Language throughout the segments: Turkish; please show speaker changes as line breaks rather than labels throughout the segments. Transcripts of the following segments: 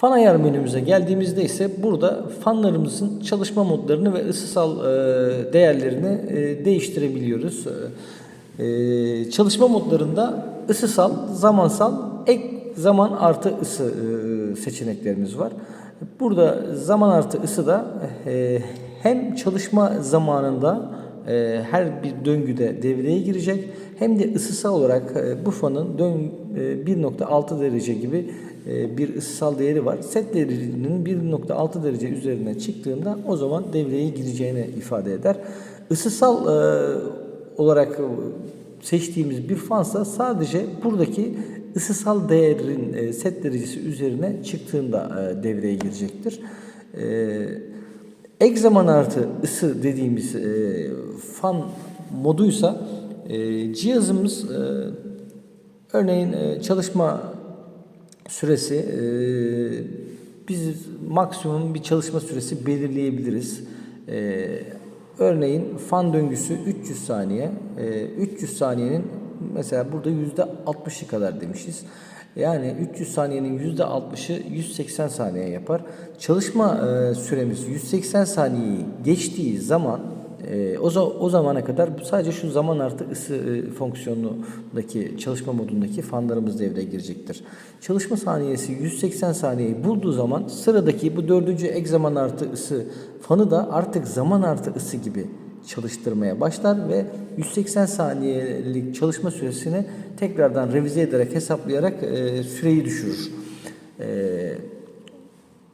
Fan ayar menümüze geldiğimizde ise burada fanlarımızın çalışma modlarını ve ısısal e, değerlerini e, değiştirebiliyoruz. E, çalışma modlarında ısısal, zamansal, ek zaman artı ısı seçeneklerimiz var. Burada zaman artı ısı da hem çalışma zamanında her bir döngüde devreye girecek hem de ısısal olarak bu fanın dön, e, 1.6 derece gibi bir ısısal değeri var. Set değerinin 1.6 derece üzerine çıktığında o zaman devreye gireceğini ifade eder. Isısal e, olarak seçtiğimiz bir fansa sadece buradaki ısısal değerin e, set derecesi üzerine çıktığında e, devreye girecektir. E, Ek zaman artı ısı dediğimiz e, fan moduysa e, cihazımız e, örneğin e, çalışma süresi e, biz maksimum bir çalışma süresi belirleyebiliriz. E, örneğin fan döngüsü 300 saniye. E, 300 saniyenin mesela burada %60'ı kadar demişiz. Yani 300 saniyenin %60'ı 180 saniye yapar. Çalışma e, süremiz 180 saniyeyi geçtiği zaman e, o, o zamana kadar sadece şu zaman artı ısı e, fonksiyonundaki çalışma modundaki fanlarımız devreye girecektir. Çalışma saniyesi 180 saniyeyi bulduğu zaman sıradaki bu dördüncü ek zaman artı ısı fanı da artık zaman artı ısı gibi çalıştırmaya başlar ve 180 saniyelik çalışma süresini tekrardan revize ederek hesaplayarak e, süreyi düşürür. E,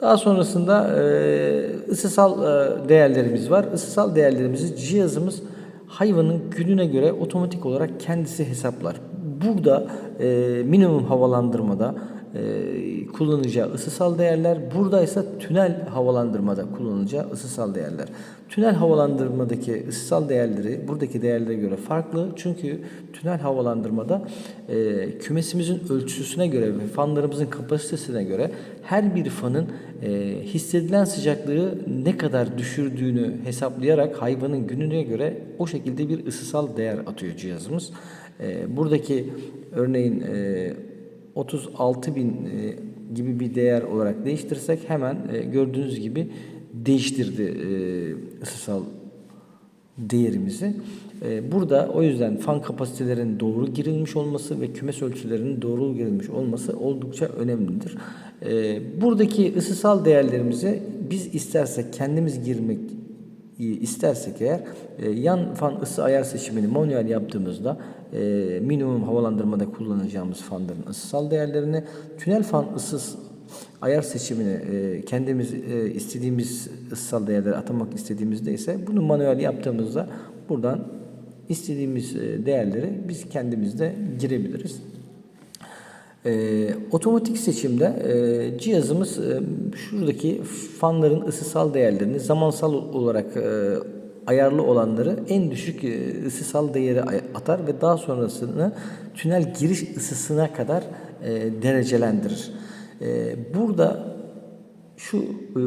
daha sonrasında e, ısısal e, değerlerimiz var. Isısal değerlerimizi cihazımız hayvanın gününe göre otomatik olarak kendisi hesaplar. Burada e, minimum havalandırmada e, kullanacağı ısısal değerler, burada ise tünel havalandırmada kullanacağı ısısal değerler. Tünel havalandırmadaki ısısal değerleri buradaki değerlere göre farklı. Çünkü tünel havalandırmada e, kümesimizin ölçüsüne göre ve fanlarımızın kapasitesine göre her bir fanın e, hissedilen sıcaklığı ne kadar düşürdüğünü hesaplayarak hayvanın gününe göre o şekilde bir ısısal değer atıyor cihazımız. E, buradaki örneğin e, 36 bin e, gibi bir değer olarak değiştirsek hemen e, gördüğünüz gibi değiştirdi e, ısısal değerimizi. E, Burada o yüzden fan kapasitelerinin doğru girilmiş olması ve kümes ölçülerinin doğru girilmiş olması oldukça önemlidir. E, Buradaki ısısal değerlerimizi biz istersek kendimiz girmek istersek eğer e, yan fan ısı ayar seçimini manuel yaptığımızda e, minimum havalandırmada kullanacağımız fanların ısısal değerlerini tünel fan ısı ayar seçimini e, kendimiz e, istediğimiz ısısal değerleri atamak istediğimizde ise bunu manuel yaptığımızda buradan istediğimiz e, değerleri biz kendimizde girebiliriz. E, otomatik seçimde e, cihazımız e, şuradaki fanların ısısal değerlerini zamansal olarak e, ayarlı olanları en düşük e, ısısal değeri atar ve daha sonrasını tünel giriş ısısına kadar e, derecelendirir. E, burada şu e,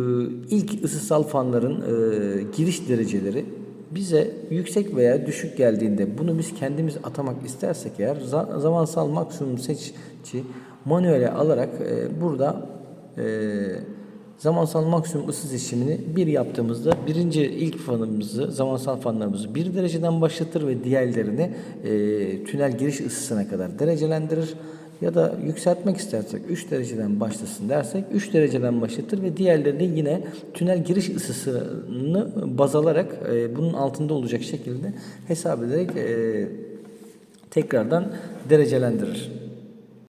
ilk ısısal fanların e, giriş dereceleri bize yüksek veya düşük geldiğinde bunu biz kendimiz atamak istersek eğer za- zamansal maksimum seçici manuele alarak e, burada e, zamansal maksimum ısı seçimini bir yaptığımızda birinci ilk fanımızı zamansal fanlarımızı bir dereceden başlatır ve diğerlerini e, tünel giriş ısısına kadar derecelendirir. Ya da yükseltmek istersek 3 dereceden başlasın dersek 3 dereceden başlatır ve diğerlerini yine tünel giriş ısısını baz alarak e, bunun altında olacak şekilde hesap ederek e, tekrardan derecelendirir.